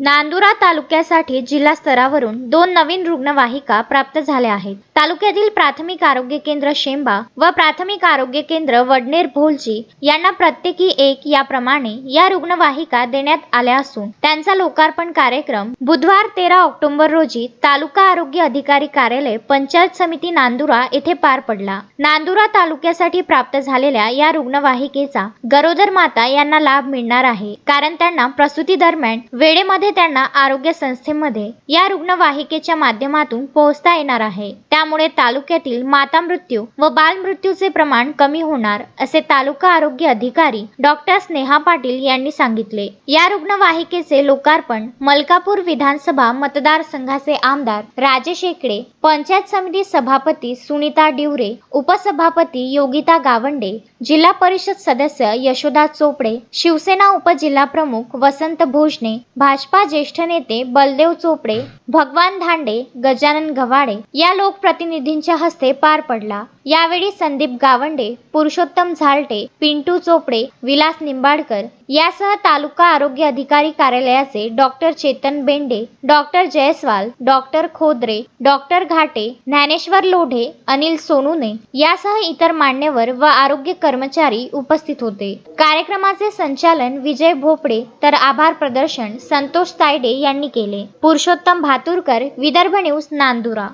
नांदुरा तालुक्यासाठी जिल्हा स्तरावरून दोन नवीन रुग्णवाहिका प्राप्त झाल्या आहेत. तालुक्यातील प्राथमिक आरोग्य केंद्र शेंबा व प्राथमिक आरोग्य केंद्र वडनेर भोलजी यांना प्रत्येकी एक याप्रमाणे या रुग्णवाहिका देण्यात आल्या असून त्यांचा लोकार्पण कार्यक्रम बुधवार तेरा ऑक्टोबर रोजी तालुका आरोग्य अधिकारी कार्यालय पंचायत समिती नांदुरा येथे पार पडला. नांदुरा तालुक्यासाठी प्राप्त झालेल्या या रुग्णवाहिकेचा गरोदर माता यांना लाभ मिळणार आहे कारण त्यांना प्रसूती दरम्यान वेळेमध्ये त्यांना आरोग्य संस्थेमध्ये या रुग्णवाहिकेच्या माध्यमातून पोहोचता येणार आहे. त्यामुळे तालुक्यातील माता मृत्यू व बाल मृत्यूचे प्रमाण कमी होणार असे तालुका आरोग्य अधिकारी डॉक्टर स्नेहा पाटील यांनी सांगितले. या रुग्णवाहिकेचे लोकार्पण मलकापूर विधानसभा मतदारसंघाचे आमदार राजेश शेकडे पंचायत समिती सभापती सुनीता डिवरे उपसभापती योगिता गावंडे जिल्हा परिषद सदस्य यशोदा चोपडे शिवसेना उपजिल्हा प्रमुख वसंत भोजने भाजप भाजपा ज्येष्ठ नेते बलदेव चोपडे भगवान धांडे गजानन गव्हाडे या लोकप्रतिनिधींच्या हस्ते पार पडला. यावेळी संदीप गावंडे पुरुषोत्तम झालटे पिंटू चोपडे विलास निंबाडकर यासह तालुका आरोग्य अधिकारी कार्यालयाचे doctor Chetan Bende doctor Jaiswal doctor Khodre doctor Ghate Dnyaneshwar Lodhe Anil Sonune यासह इतर मान्यवर व आरोग्य कर्मचारी उपस्थित होते. कार्यक्रमाचे संचालन विजय भोपडे तर आभार प्रदर्शन संत संतोष तायडे यांनी केले. पुरुषोत्तम भातुरकर विदर्भ न्यूज नांदुरा.